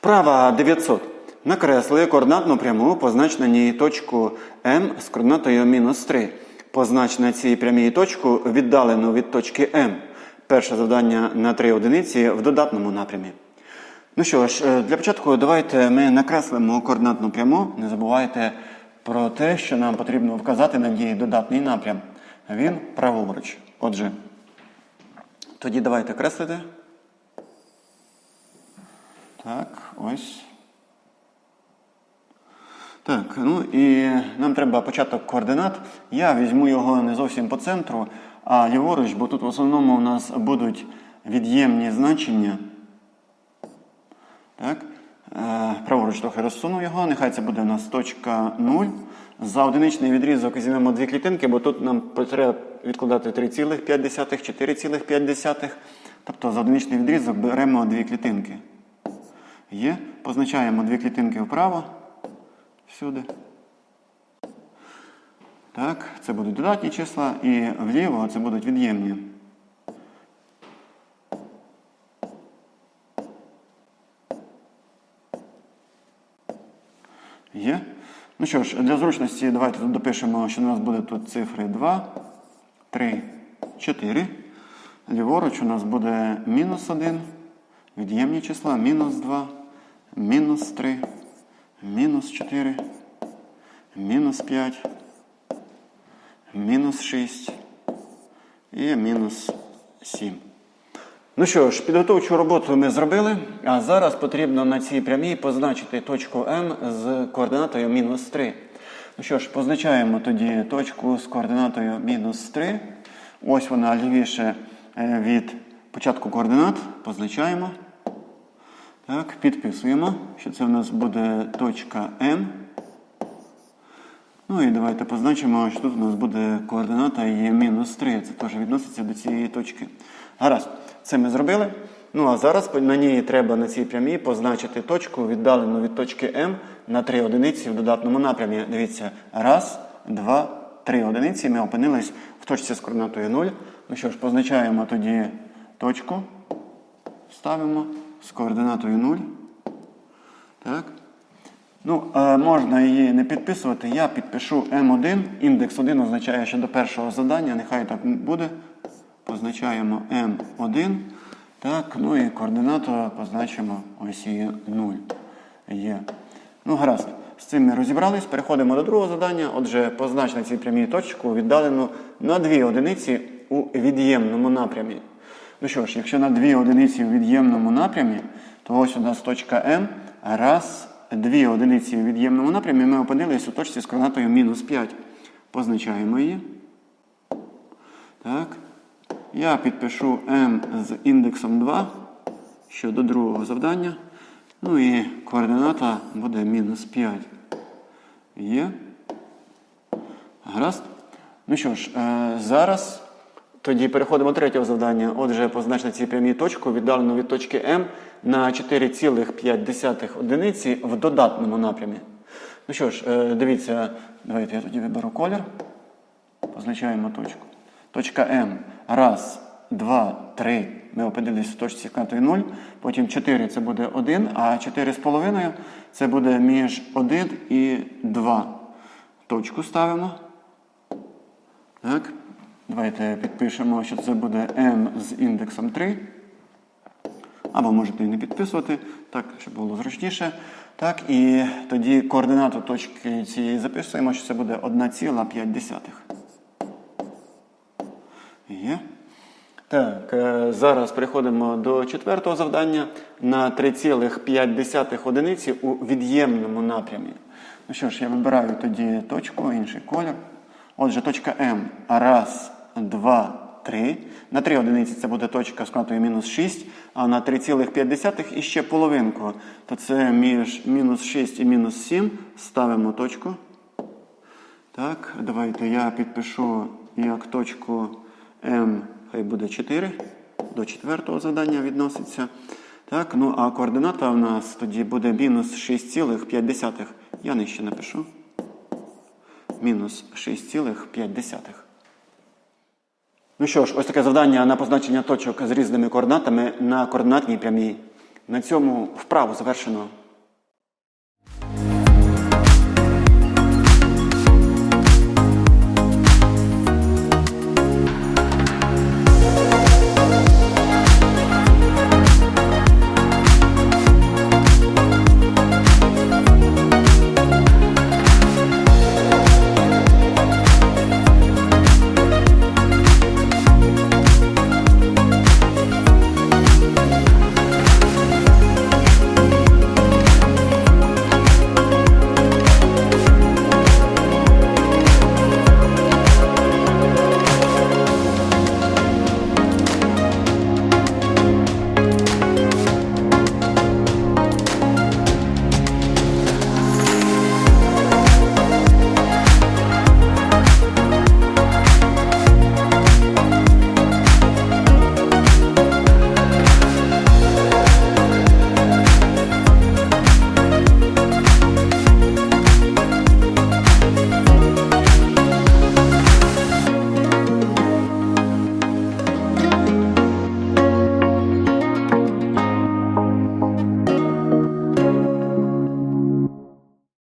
Вправа 900. Накресли координатну пряму, познач на ній точку М з координатою мінус 3. Познач на цій прямій точку віддалену від точки М. Перше завдання на 3 одиниці в додатному напрямі. Ну що ж, е, для початку давайте ми накреслимо координатну пряму. Не забувайте про те, що нам потрібно вказати на ній додатний напрям. Він праворуч. Отже, тоді давайте креслити. Так, ось. Так, ну і нам треба початок координат. Я візьму його не зовсім по центру, а ліворуч, бо тут в основному у нас будуть від'ємні значення. Так. Е, Праворуч трохи розсуну його, нехай це буде у нас точка 0. За одиничний відрізок візьмемо дві клітинки, бо тут нам треба відкладати 3,5, 4,5. Тобто за одиничний відрізок беремо дві клітинки. Є. Позначаємо дві клітинки вправо. Всюди. Так, це будуть додатні числа, і вліво це будуть від'ємні. Є. Ну що ж, для зручності давайте тут допишемо, що у нас буде тут цифри 2, 3, 4. Ліворуч у нас буде мінус 1, від'ємні числа, мінус 2, мінус 3, мінус 4, мінус 5, мінус 6 і мінус 7. Ну що ж, підготовчу роботу ми зробили, а зараз потрібно на цій прямій позначити точку М з координатою мінус 3. Ну що ж, позначаємо тоді точку з координатою мінус 3. Ось вона лівіше е, від початку координат. Позначаємо. Так, підписуємо, що це в нас буде точка М. Ну і давайте позначимо, що тут у нас буде координата є мінус 3. Це теж відноситься до цієї точки. Гаразд, це ми зробили. Ну а зараз на ній треба на цій прямій позначити точку, віддалену від точки М на 3 одиниці в додатному напрямі. Дивіться, раз, два, три одиниці. Ми опинились в точці з координатою 0. Ну що ж, позначаємо тоді точку. Ставимо з координатою 0. Так. Ну, е, можна її не підписувати. Я підпишу М1. Індекс 1 означає, що до першого завдання, нехай так буде. Позначаємо М1. Так, ну і координату позначимо ось її 0. Є. Ну, гаразд. З цим ми розібрались. Переходимо до другого завдання. Отже, познач на цій прямій точку віддалену на 2 одиниці у від'ємному напрямі. Ну що ж, якщо на 2 одиниці у від'ємному напрямі, то ось у нас точка М. Раз, дві одиниці у від'ємному напрямі ми опинились у точці з координатою мінус 5. Позначаємо її. Так. Я підпишу m з індексом 2 щодо другого завдання. Ну і координата буде мінус 5. Є. Гаразд. Ну що ж, е, зараз тоді переходимо до третього завдання. Отже, познач на цій прямій точку, віддалену від точки М на 4,5 одиниці в додатному напрямі. Ну що ж, е, дивіться, давайте я тоді виберу колір. Позначаємо точку. Точка М. Раз, два, три. Ми опинились в точці катою 0. Потім 4 це буде 1, а 4,5 це буде між 1 і 2. Точку ставимо. Так. Давайте підпишемо, що це буде m з індексом 3. Або можете і не підписувати, так, щоб було зручніше. Так, і тоді координату точки цієї записуємо, що це буде 1,5. Є. Так, е, зараз переходимо до четвертого завдання на 3,5 одиниці у від'ємному напрямі. Ну що ж, я вибираю тоді точку, інший колір. Отже, точка М. Раз, два, три. На 3 одиниці це буде точка з кратою мінус 6, а на 3,5 і ще половинку. То це між мінус 6 і мінус 7. Ставимо точку. Так, давайте я підпишу як точку М, хай буде 4. До четвертого завдання відноситься. Так, ну а координата у нас тоді буде мінус 6,5. Я нижче напишу. Мінус 6,5. Ну що ж, ось таке завдання на позначення точок з різними координатами на координатній прямій. На цьому вправу завершено.